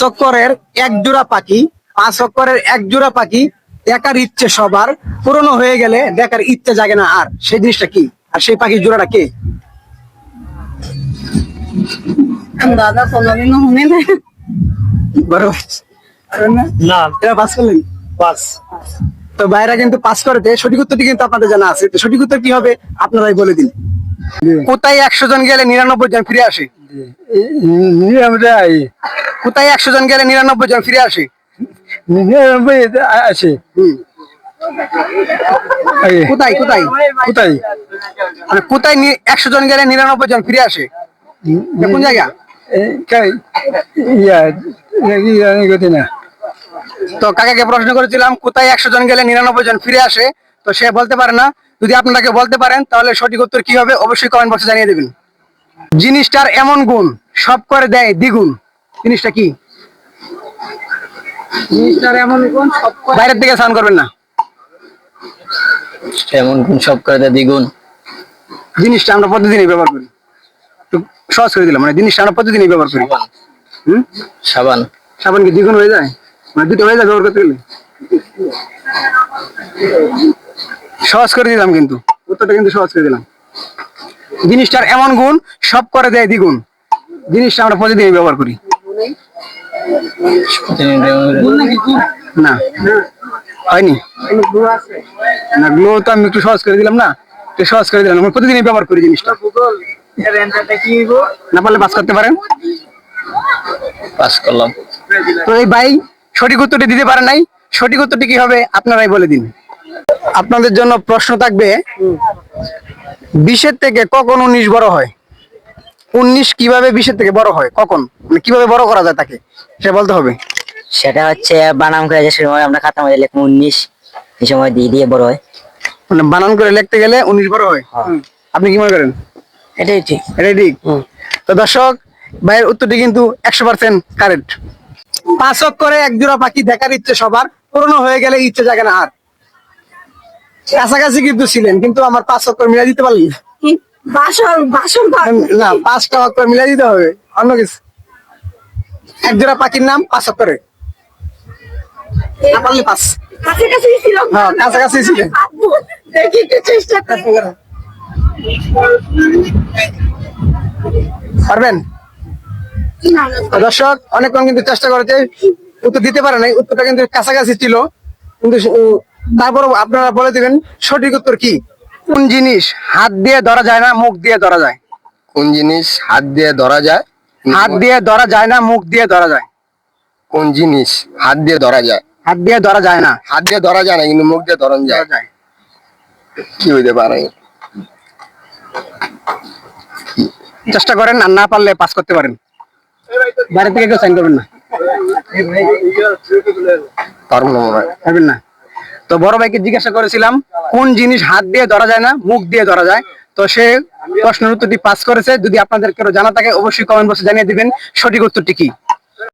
চক্করের এক জোড়া পাখি পাঁচ চক্করের এক জোড়া পাখি দেখার ইচ্ছে সবার পুরনো হয়ে গেলে দেখার ইচ্ছে জাগে না। আর সেই জিনিসটা কি? আর সেই পাখির জোড়াটা কে? দাদা কোনোদিনও শুনে নাই। না। এরা পাস করলেন? তো বাইরা কিন্তু পাস করেতে সঠিক উত্তরটি কিন্তু আপনাদের জানা আছে। তো সঠিক উত্তর কি হবে? আপনারাই বলে দিন। কোথায় একশো জন গেলে নিরানব্বই জন ফিরে আসে? কোথায় একশো জন গেলে নিরানব্বই জন ফিরে আসে? নিরানব্বই আছে কোথায় কোথায়? কোথায়? মানে কোথায় একশো জন গেলে নিরানব্বই জন ফিরে আসে? কোন জায়গা? না তো কাকাকে প্রশ্ন করেছিলাম কোথায় একশো জন গেলে নিরানব্বই জন ফিরে আসে? তো সে বলতে পারে না যদি আপনাকে বলতে পারেন তাহলে সঠিক উত্তর কি হবে? অবশ্যই কমেন্ট বক্সে জানিয়ে দেবেন। জিনিসটার এমন গুণ সব করে দেয় দ্বিগুণ। জিনিসটা কি? জিনিসটার এমন গুণ সব বাইরের দিকে স্নান করবেন না। এমন কোন সব করে দেয় দ্বিগুণ। জিনিসটা আমরা প্রতিদিনই ব্যবহার করি। সহজ করে দিলাম মানে জিনিসটা আমরা প্রতিদিনই ব্যবহার করি। হুম? সাবান। সাবান কি দ্বিগুণ হয়ে যায়? মানে দুটো হয়ে যায় ব্যবহার করতে গেলে? সহজ করে দিলাম কিন্তু। উত্তরটা কিন্তু সহজ করে দিলাম। জিনিসটার এমন গুণ সব করে দেয় দ্বিগুণ। জিনিসটা আমরা প্রতিদিনই ব্যবহার করি। না। হয়নি? না গ্লো তো আমি একটু সহজ করে দিলাম না। একটু সহজ করে দিলাম। আমরা প্রতিদিনই ব্যবহার করি জিনিসটা। না পারলে পাস করতে পারেন। পাস করলাম। তো এই ভাই সঠিক উত্তরটি দিতে পারে নাই। সঠিক উত্তরটি কি হবে? আপনারাই বলে দিন। আপনাদের জন্য প্রশ্ন থাকবে বিশের থেকে কখন উনিশ বড় হয়? উনিশ কীভাবে বিশের থেকে বড় হয়? কখন? মানে কীভাবে বড় করা যায় তাকে? সে বলতে হবে। সেটা হচ্ছে বানাম করে যে সময় আমরা খাতার মধ্যে লিখব উনিশ এই সময় দিয়ে দিয়ে বড় হয়। মানে বানান করে লিখতে গেলে উনিশ বড় হয়? আপনি কি মনে করেন? এটাই ঠিক। এটাই ঠিক? তো দর্শক ভাইয়ের উত্তরটি কিন্তু একশো পার্সেন্ট কারেক্ট পাঁচ করে এক জোড়া পাখি দেখার ইচ্ছে সবার পুরনো হয়ে গেলে ইচ্ছে জাগে না আর। কাছাকাছি কিন্তু ছিলেন কিন্তু আমার পাঁচ অক্ষর মিলাই দিতে পারলি না। পাঁচটা অক্ষর মিলাই দিতে হবে অন্য কিছু। এক জোড়া পাখির নাম পাঁচ অক্ষরে। না পাঁচ। কাছাকাছি ছিল হ্যাঁ কাছাকাছি ছিলেন। দেখি একটু চেষ্টা করি। পারবেন? না, না, তো দর্শক অনেকক্ষণ কিন্তু চেষ্টা করেছে উত্তর দিতে পারে নাই উত্তরটা কিন্তু কাছাকাছি ছিল কিন্তু তারপর আপনারা বলে দিবেন সঠিক উত্তর কি? কোন জিনিস হাত দিয়ে ধরা যায় না মুখ দিয়ে ধরা যায়? কোন জিনিস হাত দিয়ে ধরা যায়? হাত দিয়ে ধরা যায় না মুখ দিয়ে ধরা যায়? কোন জিনিস হাত দিয়ে ধরা যায়? হাত দিয়ে ধরা যায় না। হাত দিয়ে ধরা যায় না কিন্তু মুখ দিয়ে ধরন যায়। ধরা যায়। কি হইতে পারে? চেষ্টা করেন আর না পারলে পাস করতে পারেন। বাইরে থেকে কেউ সাইন করবেন না। পারব না পারবেন না। তো বড় ভাইকে জিজ্ঞাসা করেছিলাম, কোন জিনিস হাত দিয়ে ধরা যায় না, মুখ দিয়ে ধরা যায়? তো সে প্রশ্নের উত্তরটি পাস করেছে। যদি আপনাদের কেউ জানা থাকে, অবশ্যই কমেন্ট বক্সে জানিয়ে দিবেন। সঠিক উত্তরটি কি?